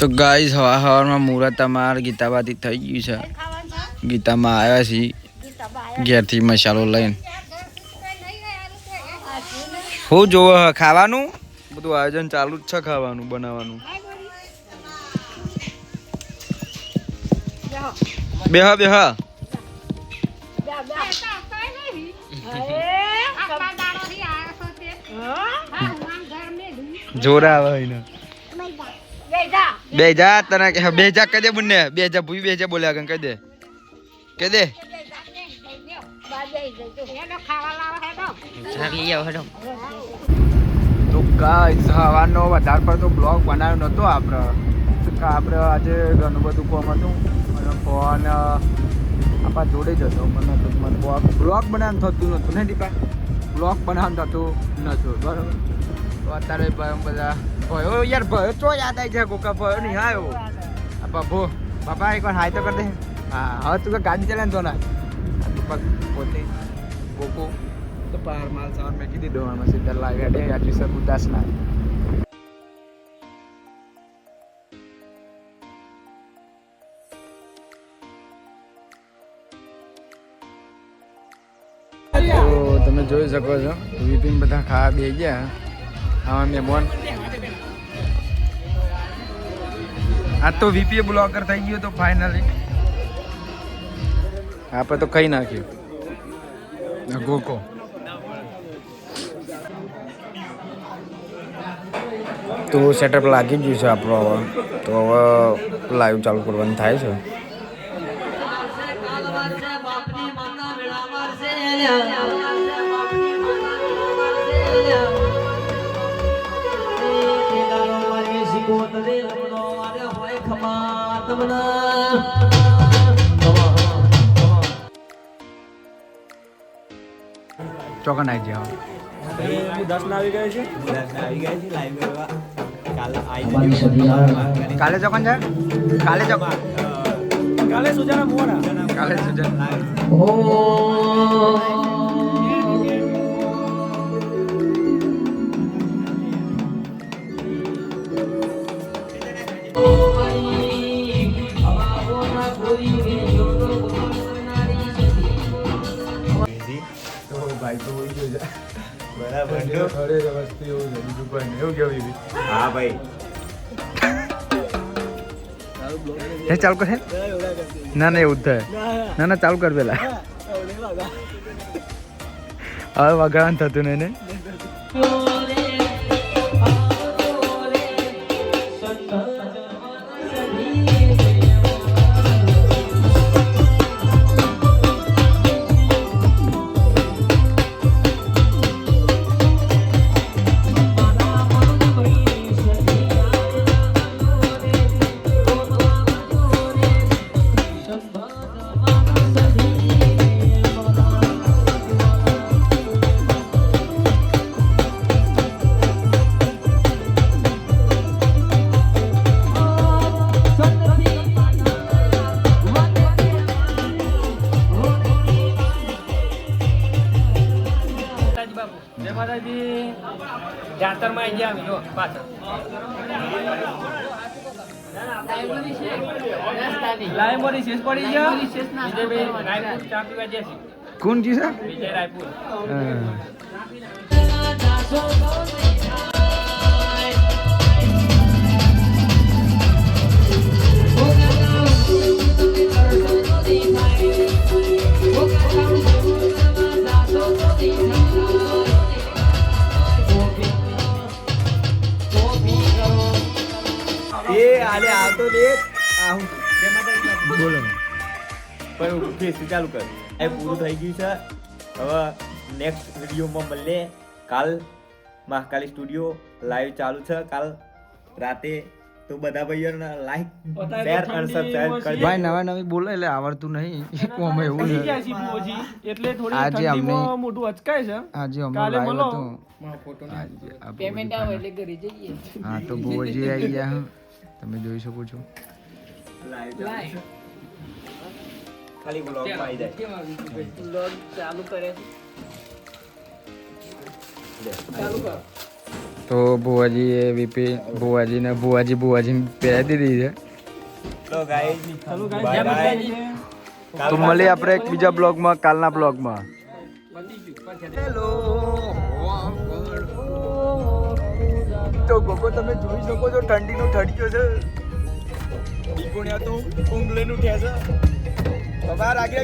તો ગાઈસ હવા હવારમાં મુહૂર્ત અમાર ગીતાબાથી થઈ ગયું છે. ગીતામાં આવ્યા છીએ. ઘેરથી મસાલો લઈને. હું જોવો ખાવાનું? બધું આયોજન ચાલુ જ છે ખાવાનું, બનાવવાનું. બેહા બેહા. જોરા આવે બે જા તને કે બે જા કહી દે બંને બે જા ભૂઈ બે જા બોલ્યા કહી દે. કહી દે. તો ગાઈસ હવાનો વધાર પર તો બ્લોગ બનાવ્યો નતો આપણે. આપણે આજે ઘણું બધું કોમ હતું. અને ફોન આપણા જોડે જ હતો. મને મને બ્લોગ બનાવવાનું થતું નહોતું ને દીપા. બ્લોગ બનાવવાનું થતું નહોતું બરાબર? તો અત્યારે બધા ભયો યાર ભયો ચો યાદ આવી જાય કોકા ભયો નહીં આવ્યો આ બાબો બાપા એકવાર હાય તો કર દે. હા, હવે તું ગાડી ચલાવે તો ના. દીપક પોતે કોકો તો પાર માલ સવાર મેં કીધી દોવામાં સીધા લાવ્યા ડે ના. તમે જોઈ શકો છો, વિપિન બધા ખાવા બે ગયા. આમાં મહેમાન આ તો વીપીએ બ્લોગર થઈ ગયો તો ફાઇનલી આપણે તો કઈ નાખ્યું. ગોકો. તો સેટઅપ લાગી ગયું છે આપણો હવે. તો હવે લાઈવ ચાલુ કરવાનું થાય છે. ચોકન આવી જાવ કાલે ચોકન જાય કાલે ચોકન કાલે સુજાના કાલે સુજાના તો ભાઈ તો હોઈ છે બરાબર. ઘરે જ એવું છે બીજું કોઈ નહીં. એવું કેવું એવી હા ભાઈ. હે ચાલુ કરશે ના ના એવું થાય. ના ના. ચાલુ કર પેલા. હવે વગાડવાનું થતું નહીં ને? જય માતાજી. જાતરમાં આવી ગયા જો પાછળ કોણ જી સર? વિજય રાયપુર. આવતો આ હું. બોલો પણ ફેસ ચાલુ કર. એ પૂરું થઈ ગયું છે. હવે નેક્સ્ટ વિડીયોમાં મળીએ. કાલ મહાકાલી સ્ટુડિયો લાઈવ ચાલુ છે. કાલ રાતે તો બધા ભાઈઓને લાઈક શેર અને સબસ્ક્રાઇબ કરજો. ભાઈ નવા નવી બોલે એટલે આવડતું નહીં. કોમ એવું છે. એટલે થોડી આજે અમને- મોટું અચકાય છે. આજે અમે કાલે લાઈવ પેમેન્ટ આવે એટલે ઘરે જઈએ. હા તો બોજી આવી ગયા. તમે જોઈ શકો છો. લાઈવ. ખાલી બ્લોગમાં આવી જાય. ચાલુ કરે. ચાલુ કર. તો ભુવાજીએ વીપી ભુવાજીને ભુવાજી ભુવાજી પહેરાવી દીધી છે. તો મળીએ આપણે એક બીજા બ્લોગમાં કાલના બ્લોગમાં. પતી ગયું, પછી હેલો તો ગોગો તમે જોઈ શકો છો ઠંડીનું ઠડક્યો છે. દીપોણ્યા તો ઊંઘ લઈને ઉઠ્યા છે. બહાર આગે